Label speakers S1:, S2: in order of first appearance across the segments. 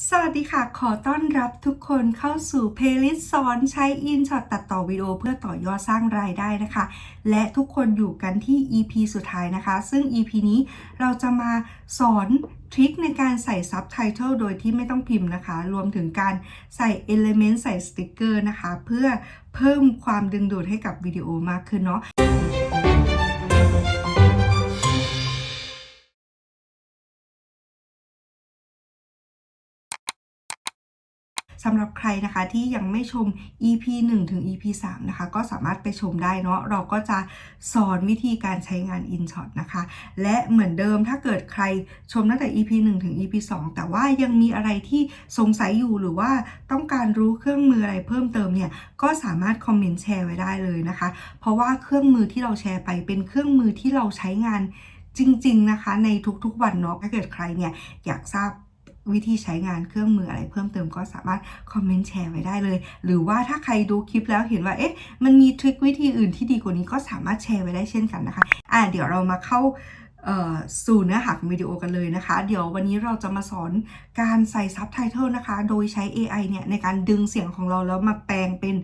S1: สวัสดีค่ะ ขอต้อนรับทุกคนเข้าสู่เพลย์ลิสต์สอนใช้ InShot ตัดต่อวิดีโอเพื่อต่อยอดสร้างรายได้นะคะ และทุกคนอยู่กันที่ EP สุดท้ายนะคะ ซึ่ง EP นี้เราจะมาสอนทริคในการใส่ซับไตเติลโดยที่ไม่ต้องพิมพ์นะคะ รวมถึงการใส่ Element ใส่สติกเกอร์นะคะ เพื่อเพิ่มความดึงดูดให้กับวิดีโอมากขึ้นเนาะ สำหรับใครนะคะที่ยังไม่ชม EP 1 ถึง EP 3 นะคะ ก็สามารถไปชมได้เนาะเราก็จะสอนวิธีการใช้งาน InShot นะคะ และเหมือนเดิมถ้าเกิดใครชมตั้งแต่ EP 1 ถึง EP 2 แต่ว่ายังมีอะไรที่สงสัยอยู่หรือว่าต้องการรู้เครื่องมืออะไรเพิ่มเติมเนี่ยก็สามารถคอมเมนต์แชร์ไว้ได้เลยนะคะ เพราะว่าเครื่องมือที่เราแชร์ไปเป็นเครื่องมือที่เราใช้งานจริง ๆ นะคะ ในทุกๆวันเนาะถ้าเกิดใครเนี่ยอยากทราบ วิธีใช้งานเครื่องมืออะไรเพิ่มเติมก็สามารถคอมเมนต์แชร์ไว้ได้เลย หรือว่าถ้าใครดูคลิปแล้วเห็นว่าเอ๊ะมันมีทริควิธีอื่นที่ดีกว่านี้ก็สามารถแชร์ไว้ได้เช่นกันนะคะอ่าเดี๋ยวเรามาเข้าสู่เนื้อหาของวิดีโอกันเลยนะคะ เดี๋ยววันนี้เราจะมาสอนการใส่ซับไตเติลนะคะ โดยใช้ AI เนี่ยในการดึงเสียงของเราแล้วมาแปลงเป็น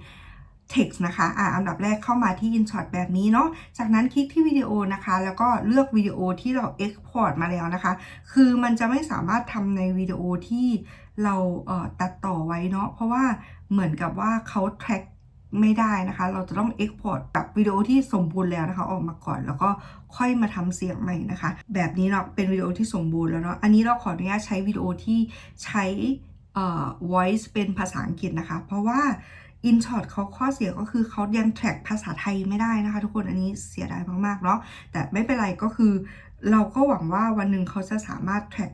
S1: text นะคะอ่าอันดับแรกเข้ามาที่ InShot แบบนี้เนาะ จากนั้นคลิกที่วิดีโอนะคะ แล้วก็เลือกวิดีโอที่เรา Export มาแล้วนะคะ คือมันจะไม่สามารถทำในวิดีโอที่เราเอ่อตัดต่อไว้เนาะ เพราะว่าเหมือนกับว่าเขา track ไม่ได้นะคะ เราจะต้อง export แบบวิดีโอที่สมบูรณ์แล้วนะคะ ออกมาก่อนแล้วก็ค่อยมาทำเสียงใหม่นะคะ แบบนี้เนาะเป็นวิดีโอที่สมบูรณ์แล้วเนาะอันนี้เราขออนุญาตใช้วิดีโอที่ใช้เอ่อ voice เป็นภาษาอังกฤษนะคะ เพราะว่า InShot เขาข้อเสียก็คือเขายัง track ภาษาไทยไม่ได้นะคะ ทุกคนอันนี้เสียดายมากๆเนาะแต่ไม่เป็นไรก็คือ เราก็หวังว่าวันหนึ่งเขาจะสามารถ track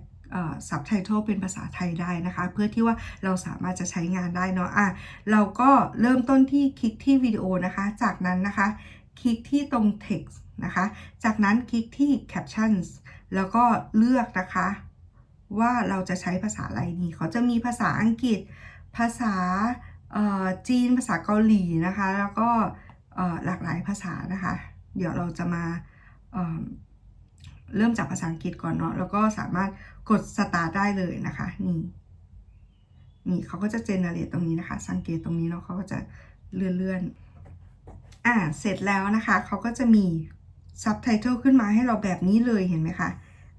S1: ซับไตเติลเป็นภาษาไทยได้นะคะ เพื่อที่ว่าเราสามารถจะใช้งานได้เนาะอะเราก็เริ่มต้นที่คลิกที่วิดีโอนะคะ จากนั้นนะคะ คลิกที่ตรง text นะคะ จากนั้นคลิกที่ captions แล้วก็เลือกนะคะ ว่าเราจะใช้ภาษาอะไรนี่เขาจะมีภาษาอังกฤษ ภาษา จีนภาษาเกาหลีนะคะ แล้วก็หลากหลายภาษานะคะ เดี๋ยวเราจะมาเเริ่มจากภาษาอังกฤษก่อนเนาะแล้วก็สามารถกด start ได้เลยนะคะนี่นี่เขาก็จะ generate ตรงนี้นะคะ สังเกตตรงนี้เนาะเขาก็จะเลื่อนเลื่อนๆอ่าเสร็จแล้วนะคะเขาก็จะมี subtitle ขึ้นมาให้เราแบบนี้เลยเห็นไหมคะ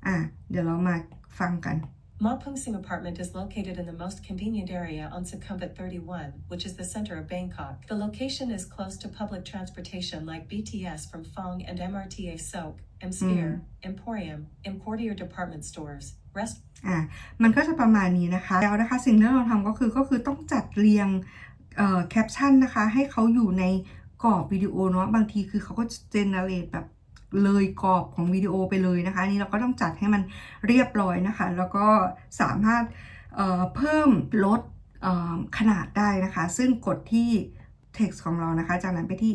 S1: อ่าเดี๋ยวเรามาฟังกัน
S2: Ma Pung Sing apartment is located in the most convenient area on Sukhumvit 31, which is the center of Bangkok. The location is close to public transportation like BTS from Phong and MRTA Sok, M Sphere, Emporium, Importier department stores, rest
S1: อ่า มันก็จะประมาณนี้นะคะ แล้วนะคะสิ่งที่เราทำก็คือก็คือต้องจัดเรียงเอ่อแคปชั่นนะคะ ให้เขาอยู่ในกรอบวิดีโอเนาะ บางทีคือเขาก็เจเนเรตแบบ เลยกรอบของวิดีโอไปเลยนะคะนี่เราก็ต้องจัดให้มันเรียบร้อยนะคะ แล้วก็สามารถเเพิ่มลดขนาดได้นะคะ ซึ่งกดที่ text ของเรานะคะ จากนั้นไปที่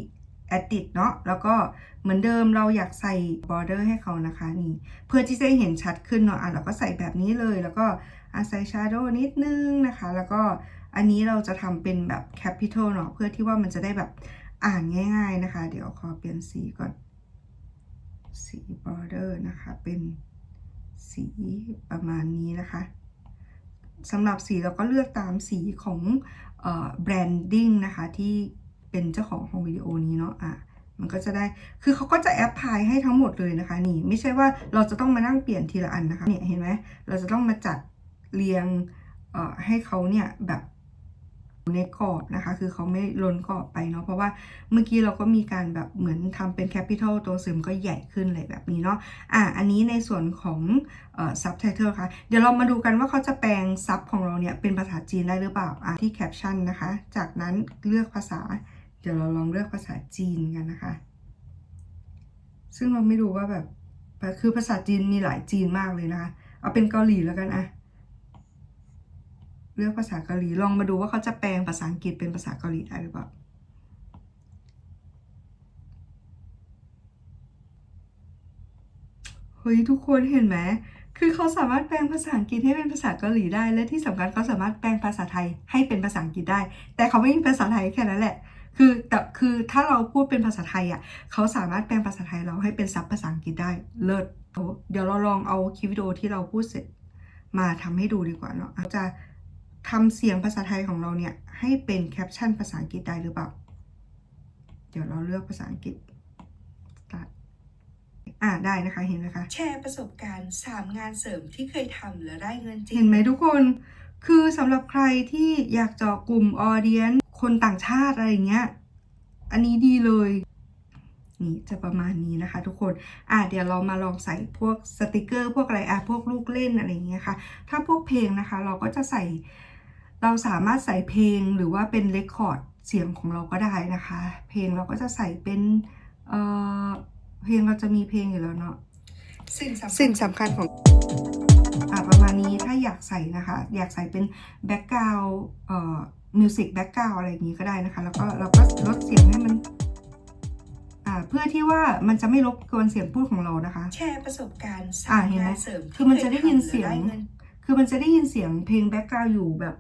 S1: edit เนาะแล้วก็เหมือนเดิมเราอยากใส่ border ให้เขานะคะนี่เพื่อที่จะเห็นชัดขึ้นเนาะอะเราก็ใส่แบบนี้เลย แล้วก็อะใส่ shadow นิดนึงนะคะ แล้วก็อันนี้เราจะทำเป็นแบบ capital เนาะเพื่อที่ว่ามันจะได้แบบอ่านง่าย ๆนะคะ เดี๋ยวขอเปลี่ยนสีก่อน สี border นะคะ เป็นสีประมาณนี้นะคะสำหรับสีเราก็เลือกตามสีของเอ่อ branding นะคะที่เป็นเจ้าของของวิดีโอนี้เนาะอะมันก็จะได้ คือเขาก็จะแอปพลายให้ทั้งหมดเลยนะคะ นี่ ไม่ใช่ว่าเราจะต้องมานั่งเปลี่ยนทีละอันนะคะ เนี่ย เห็นไหม เราจะต้องมาจัดเรียงให้เขาเนี่ยแบบ ในกรอบนะคะ คือเขาไม่ล้นกรอบไปเนาะเพราะว่าเมื่อกี้เราก็มีการแบบเหมือนทำเป็นแคปิตอลตัวซึมก็ใหญ่ขึ้นเลยแบบนี้เนาะอะอันนี้ในส่วนของเอ่อ subtitle ค่ะ เดี๋ยวเรามาดูกันว่าเขาจะแปลงซับของเราเนี่ยเป็นภาษาจีนได้หรือเปล่าอะที่แคปชั่นนะคะ จากนั้นเลือกภาษา เดี๋ยวเราลองเลือกภาษาจีนกันนะคะ ซึ่งเราไม่รู้ว่าแบบคือภาษาจีนมีหลายจีนมากเลยนะคะ เอาเป็นเกาหลีแล้วกันอะ เลือกภาษาเกาหลีลองมาดูว่าเขาจะแปลงภาษาอังกฤษเป็นภาษาเกาหลีได้หรือเปล่าเฮ้ยทุกคนเห็นไหมคือเขาสามารถแปลงภาษาอังกฤษให้เป็นภาษาเกาหลีได้ และที่สำคัญเขาสามารถแปลงภาษาไทยให้เป็นภาษาอังกฤษได้ แต่เขาไม่มีภาษาไทยแค่นั้นแหละ คือแต่คือถ้าเราพูดเป็นภาษาไทยอะเขาสามารถแปลงภาษาไทยเราให้เป็นซับภาษาอังกฤษได้เลิศเดี๋ยวเราลองเอาคลิปวิดีโอที่เราพูดเสร็จ มาทำให้ดูดีกว่าเนาะจะ ทำเสียงภาษาไทยของเราเนี่ย ให้เป็นแคปชั่นภาษาอังกฤษได้หรือเปล่า เดี๋ยวเราเลือกภาษาอังกฤษ Start อ่าได้นะคะเห็นไหมคะ
S3: แชร์ประสบการณ์3งานเสริมที่เคยทำแล้วได้เงินจริ
S1: เห็
S3: ง
S1: นไหมทุกคน คือสำหรับใครที่อยากเจาะกลุ่มออเดียนคนต่างชาติอะไรอย่างเงี้ย อันนี้ดีเลยนี่จะประมาณนี้นะคะทุกคน อะเดี๋ยวเรามาลองใส่พวกสติกเกอร์ พวกอะไรอะพวกลูกเล่นอะไรอย่างเงี้ยค่ะ ถ้าพวกเพลงนะคะ เราก็จะใส่ เราสามารถใส่เพลงหรือว่าเป็นเรคคอร์ดเสียงของเราก็ได้นะคะ เพลงเราก็จะใส่เป็นเอ่อเพลงเราจะมีเพลงอยู่แล้วเนาะ
S3: สิ่งสำคัญ
S1: สิ่งสำคัญของอ่าประมาณนี้ถ้าอยากใส่นะคะ อยากใส่เป็นแบ็กกราวด์เอ่อมิวสิกแบ็กกราวด์อะไรอย่างนี้ก็ได้นะคะ แล้วก็เราก็ลดเสียงให้มันอ่าเพื่อที่ว่ามันจะไม่รบกวนเสียงพูดของเรานะคะ
S3: แชร์ประสบการณ์
S1: อ่า
S3: 3
S1: เห็นไหม
S3: งานเสริม
S1: คือมันจะได้ยินเสียง
S3: ที่คทำแล้วได้เงิน
S1: คือมันจะได้ยินเสียงเพลงแบ็กกราวด์อยู่แบบ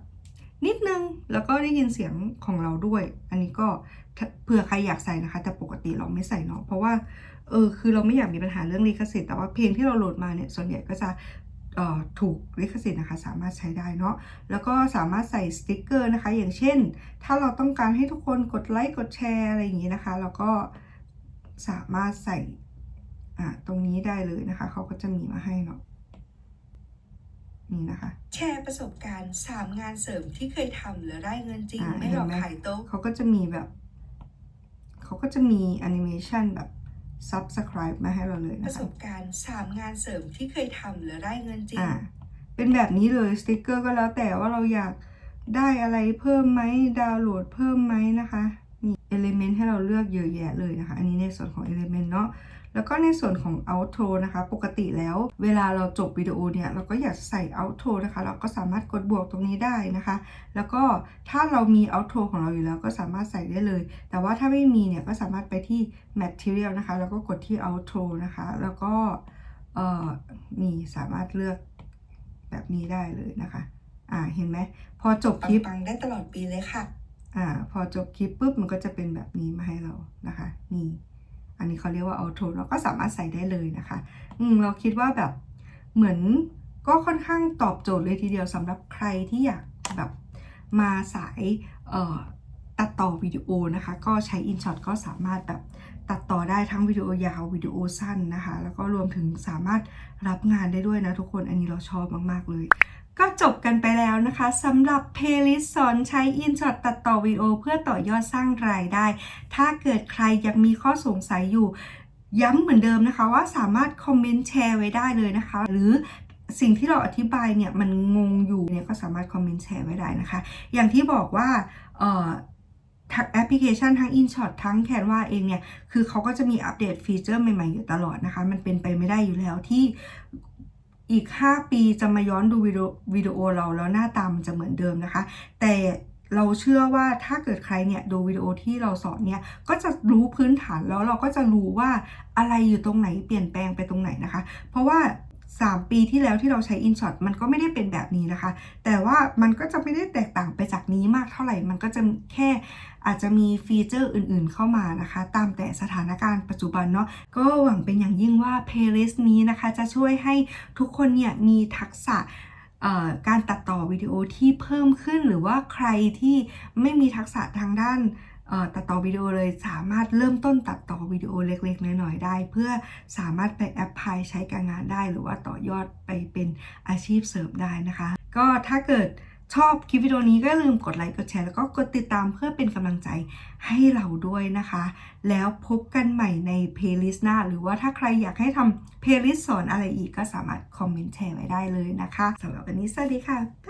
S1: นิดนึง แล้วก็ได้ยินเสียงของเราด้วย อันนี้ก็เผื่อใครอยากใส่นะคะ แต่ปกติเราไม่ใส่เนาะเพราะว่าเออคือเราไม่อยากมีปัญหาเรื่องลิขสิทธิ์แต่ว่าเพลงที่เราโหลดมาเนี่ยส่วนใหญ่ก็จะเอ่อถูกลิขสิทธิ์นะคะ สามารถใช้ได้เนาะแล้วก็สามารถใส่สติกเกอร์นะคะ อย่างเช่น ถ้าเราต้องการให้ทุกคนกดไลค์กดแชร์อะไรอย่างนี้นะคะ เราก็สามารถใส่อ่าตรงนี้ได้เลยนะคะ เขาก็จะมีมาให้เนาะ นี่นะคะ
S3: แชร์ประสบการณ์ 3 งานเสริมที่เคยทำแล้วได้เงินจริง
S1: อ่า
S3: ไม่หลอก
S1: เห็นไหม
S3: ขายโต๊ะ
S1: เขาก็จะมีแบบ เขาก็จะมีแอนิเมชันแบบ subscribe มาให้เราเลย
S3: ป
S1: นะ
S3: ระส
S1: คะ
S3: บการณ์3งานเสริมที่เคยทำแล้วได้เงินจริง
S1: อ่าเป็นแบบนี้เลยสติกเกอร์ก็แล้วแต่ว่าเราอยากได้อะไรเพิ่มไหมดาวน์โหลดเพิ่มไหมนะคะมีเอลิเมนต์ให้เราเลือกเยอะแยะเลยนะคะ อันนี้ในส่วนของเอลิเมนต์เนาะ แล้วก็ในส่วนของ outro นะคะ ปกติแล้วเวลาเราจบวิดีโอเนี่ย เราก็อยากใส่ outro นะคะ เราก็สามารถกดบวกตรงนี้ได้นะคะ แล้วก็ถ้าเรามี outro ของเราอยู่แล้วก็สามารถใส่ได้เลย แต่ว่าถ้าไม่มีเนี่ยก็สามารถไปที่ material นะคะ แล้วก็กดที่ outro นะคะ แล้วก็เอ่อนี่สามารถเลือกแบบนี้ได้เลยนะคะ อ่า เห็นไหม พอจบคลิป
S3: ปังๆได้ตลอดปีเลยค่ะ
S1: อ่า พอจบคลิปปุ๊บ มันก็จะเป็นแบบนี้มาให้เรานะคะ นี่อั นี้เขาเรียกว่า outro เราก็สามารถใส่ได้เลยนะคะ อืมเราคิดว่าแบบเหมือนก็ค่อนข้างตอบโจทย์เลยทีเดียวสำหรับใครที่อยากแบบมาสายเอ่อตัดต่อวิดีโอนะคะ ก็ใช้ InShot ก็สามารถแบบตัดต่อได้ทั้งวิดีโอยาววิดีโอสั้นนะคะ แล้วก็รวมถึงสามารถรับงานได้ด้วยนะทุกคนอันนี้เราชอบมาก ๆ เลย ก็จบกันไปแล้วนะคะสำหรับเพลย์ลิสต์สอนใช้ InShot ตัดต่อวิดีโอเพื่อต่อยอดสร้างรายได้ ถ้าเกิดใครยังมีข้อสงสัยอยู่ ย้ำเหมือนเดิมนะคะว่าสามารถคอมเมนต์แชร์ไว้ได้เลยนะคะ หรือสิ่งที่เราอธิบายเนี่ยมันงงอยู่เนี่ยก็สามารถคอมเมนต์แชร์ไว้ได้นะคะ อย่างที่บอกว่าทั้งแอปพลิเคชันทั้ง InShot ทั้ง Canva เองเนี่ย คือเขาก็จะมีอัปเดตฟีเจอร์ใหม่ ๆ อยู่ตลอดนะคะ มันเป็นไปไม่ได้อยู่แล้วที่ อีก 5 ปีจะมาย้อนดูวิดีโอเราแล้วหน้าตามันจะเหมือนเดิมนะคะ แต่เราเชื่อว่าถ้าเกิดใครเนี่ยดูวิดีโอที่เราสอนเนี่ยก็จะรู้พื้นฐานแล้วเราก็จะรู้ว่าอะไรอยู่ตรงไหนเปลี่ยนแปลงไปตรงไหนนะคะ เพราะว่า 3 ปีที่แล้วที่เราใช้ InShot มันก็ไม่ได้เป็นแบบนี้นะคะ แต่ว่ามันก็จะไม่ได้แตกต่างไปจากนี้ ร่มันก็จะแค่อาจจะมีฟีเจอร์อื่นๆเข้ามานะคะ ตามแต่สถานการณ์ปัจจุบันเนาะก็หวังเป็นอย่างยิ่งว่า playlist นี้นะคะ จะช่วยให้ทุกคนเนี่ยมีทักษะการตัดต่อวิดีโอที่เพิ่มขึ้นหรือว่าใครที่ไม่มีทักษะทางด้านตัดต่อวิดีโอเลยสามารถเริ่มต้นตัดต่อวิดีโอเล็กๆ น้อยๆได้ เพื่อสามารถไปแอปพลายใช้การงานได้ หรือว่าต่อยอดไปเป็นอาชีพเสริมได้นะคะ ก็ถ้าเกิด ชอบคลิปวิดีโอนี้ก็ลืมกดไลค์กดแชร์แล้วก็กดติดตามเพื่อเป็นกำลังใจให้เราด้วยนะคะ แล้วพบกันใหม่ในเพลย์ลิสต์หน้า หรือว่าถ้าใครอยากให้ทำเพลย์ลิสต์สอนอะไรอีกก็สามารถคอมเมนต์แชร์ไว้ได้เลยนะคะสำหรับวันนี้สวัสดีค่ะบ๊าย